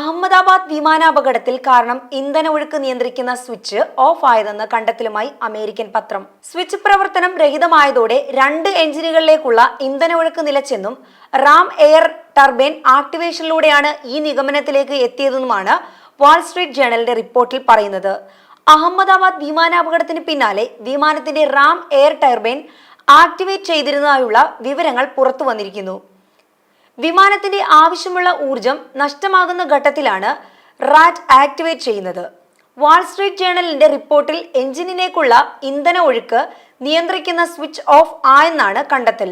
അഹമ്മദാബാദ് വിമാനാപകടത്തിൽ കാരണം ഇന്ധന ഒഴുക്ക് നിയന്ത്രിക്കുന്ന സ്വിച്ച് ഓഫ് ആയതെന്ന് കണ്ടെത്തലുമായി അമേരിക്കൻ പത്രം. സ്വിച്ച് പ്രവർത്തനം രഹിതമായതോടെ രണ്ട് എഞ്ചിനുകളിലേക്കുള്ള ഇന്ധന ഒഴുക്ക് നിലച്ചെന്നും റാം എയർ ടർബൈൻ ആക്ടിവേഷനിലൂടെയാണ് ഈ നിഗമനത്തിലേക്ക് എത്തിയതെന്നുമാണ് വാൾസ്ട്രീറ്റ് ജേണലിന്റെ റിപ്പോർട്ടിൽ പറയുന്നത്. അഹമ്മദാബാദ് വിമാനാപകടത്തിന് പിന്നാലെ വിമാനത്തിന്റെ റാം എയർ ടർബൈൻ ആക്ടിവേറ്റ് ചെയ്തിരുന്നതായുള്ള വിവരങ്ങൾ പുറത്തു വന്നിരിക്കുന്നു. വിമാനത്തിന്റെ ആവശ്യമുള്ള ഊർജം നഷ്ടമാകുന്ന ഘട്ടത്തിലാണ് റാറ്റ് ആക്ടിവേറ്റ് ചെയ്യുന്നത്. വാൾസ്ട്രീറ്റ് ജേണലിന്റെ റിപ്പോർട്ടിൽ എഞ്ചിനിലേക്കുള്ള ഇന്ധന ഒഴുക്ക് നിയന്ത്രിക്കുന്ന സ്വിച്ച് ഓഫ് ആയെന്നാണ് കണ്ടെത്തൽ.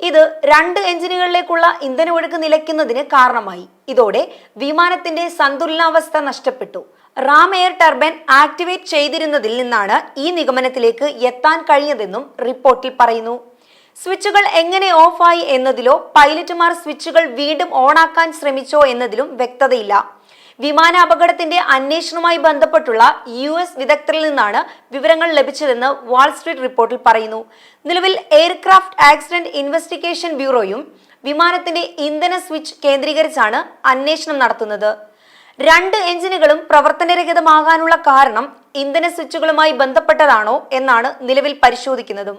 ഇത് രണ്ട് എഞ്ചിനുകളിലേക്കുള്ള ഇന്ധന ഒഴുക്ക് നിലയ്ക്കുന്നതിന് കാരണമായി. ഇതോടെ വിമാനത്തിന്റെ സന്തുലനാവസ്ഥ നഷ്ടപ്പെട്ടു. റാം എയർ ടർബൈൻ ആക്ടിവേറ്റ് ചെയ്തിരുന്നതിൽ നിന്നാണ് ഈ നിഗമനത്തിലേക്ക് എത്താൻ കഴിഞ്ഞതെന്നും റിപ്പോർട്ടിൽ പറയുന്നു. സ്വിച്ചുകൾ എങ്ങനെ ഓഫായി എന്നതിലോ പൈലറ്റുമാർ സ്വിച്ചുകൾ വീണ്ടും ഓണാക്കാൻ ശ്രമിച്ചോ എന്നതിലും വ്യക്തതയില്ല. വിമാന അപകടത്തിന്റെ അന്വേഷണവുമായി ബന്ധപ്പെട്ടുള്ള യു എസ് വിദഗ്ധരിൽ നിന്നാണ് വിവരങ്ങൾ ലഭിച്ചതെന്ന് വാൾസ്ട്രീറ്റ് റിപ്പോർട്ടിൽ പറയുന്നു. നിലവിൽ എയർക്രാഫ്റ്റ് ആക്സിഡന്റ് ഇൻവെസ്റ്റിഗേഷൻ ബ്യൂറോയും വിമാനത്തിന്റെ ഇന്ധന സ്വിച്ച് കേന്ദ്രീകരിച്ചാണ് അന്വേഷണം നടത്തുന്നത്. രണ്ട് എഞ്ചിനുകളും പ്രവർത്തനരഹിതമാകാനുള്ള കാരണം ഇന്ധന സ്വിച്ചുകളുമായി ബന്ധപ്പെട്ടതാണോ എന്നാണ് നിലവിൽ പരിശോധിക്കുന്നതും.